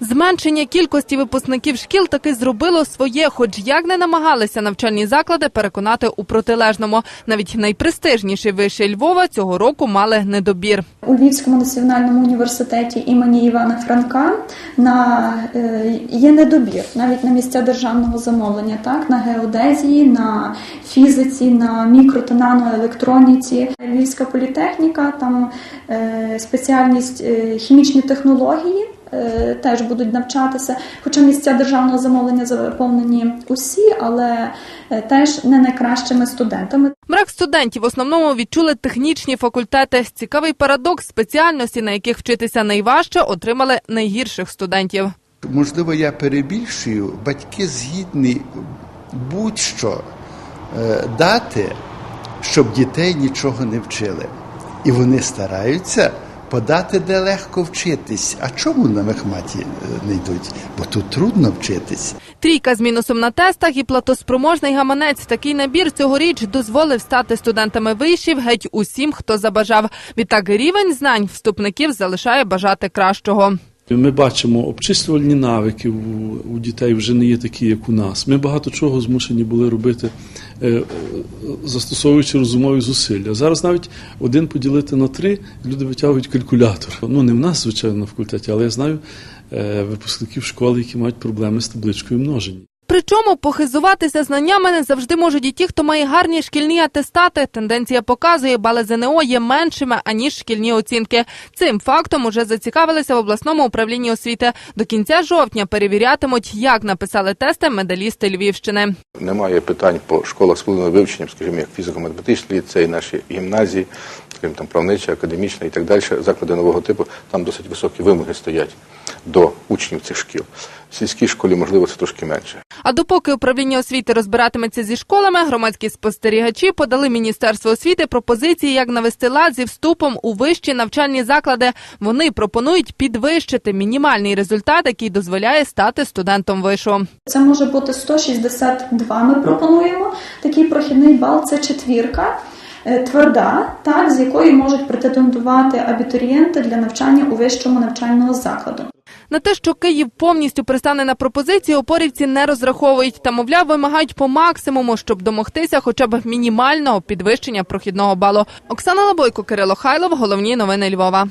Зменшення кількості випускників шкіл таки зробило своє, хоч як не намагалися навчальні заклади переконати у протилежному. Навіть найпрестижніші виші Львова цього року мали недобір. У Львівському національному університеті імені Івана Франка на е, є недобір навіть на місця державного замовлення, так на геодезії, на фізиці, на мікро та наноелектроніці. Львівська політехніка, там е, спеціальність е, хімічні технології. Е, Теж будуть навчатися, хоча місця державного замовлення заповнені усі, але е, теж не найкращими студентами. Брак студентів в основному відчули технічні факультети. Цікавий парадокс спеціальності, на яких вчитися найважче, отримали найгірших студентів. Можливо, я перебільшую, батьки згідні будь-що е, дати, щоб дітей нічого не вчили. І вони стараються подати, де легко вчитись. А чому на мехматі е, не йдуть? Бо тут трудно вчитись. Трійка з мінусом на тестах і платоспроможний гаманець. Такий набір цьогоріч дозволив стати студентами вишів геть усім, хто забажав. Відтак рівень знань вступників залишає бажати кращого. Ми бачимо, обчислювальні навики у, дітей вже не є такі, як у нас. Ми багато чого змушені були робити, е, е, застосовуючи розумові зусилля. Зараз навіть один поділити на три люди витягують калькулятор. Ну не в нас, звичайно, на факультеті, але я знаю е, випускників школи, які мають проблеми з табличкою множення. Причому похизуватися знаннями не завжди можуть і ті, хто має гарні шкільні атестати. Тенденція показує, бали ЗНО є меншими, аніж шкільні оцінки. Цим фактом уже зацікавилися в обласному управлінні освіти. До кінця жовтня перевірятимуть, як написали тести медалісти Львівщини. Немає питань по школах з повним вивченням, скажімо, як фізико-математичний ліцей, наші гімназії, скажімо, там правнича, академічна і так далі, заклади нового типу, там досить високі вимоги стоять до учнів цих шкіл. В сільській школі, можливо, це трошки менше. А допоки управління освіти розбиратиметься зі школами, громадські спостерігачі подали Міністерству освіти пропозиції, як навести лад зі вступом у вищі навчальні заклади. Вони пропонують підвищити мінімальний результат, який дозволяє стати студентом вишу. Це може бути 162, Ми пропонуємо такий прохідний бал. Це четвірка. е, Тверда, так з якої можуть претендувати абітурієнти для навчання у вищому навчальному закладу. На те, що Київ повністю пристане на пропозиції, опорівці не розраховують та, мовляв, вимагають по максимуму, щоб домогтися хоча б мінімального підвищення прохідного балу. Оксана Лабойко, Кирило Хайлов. Головні новини Львова.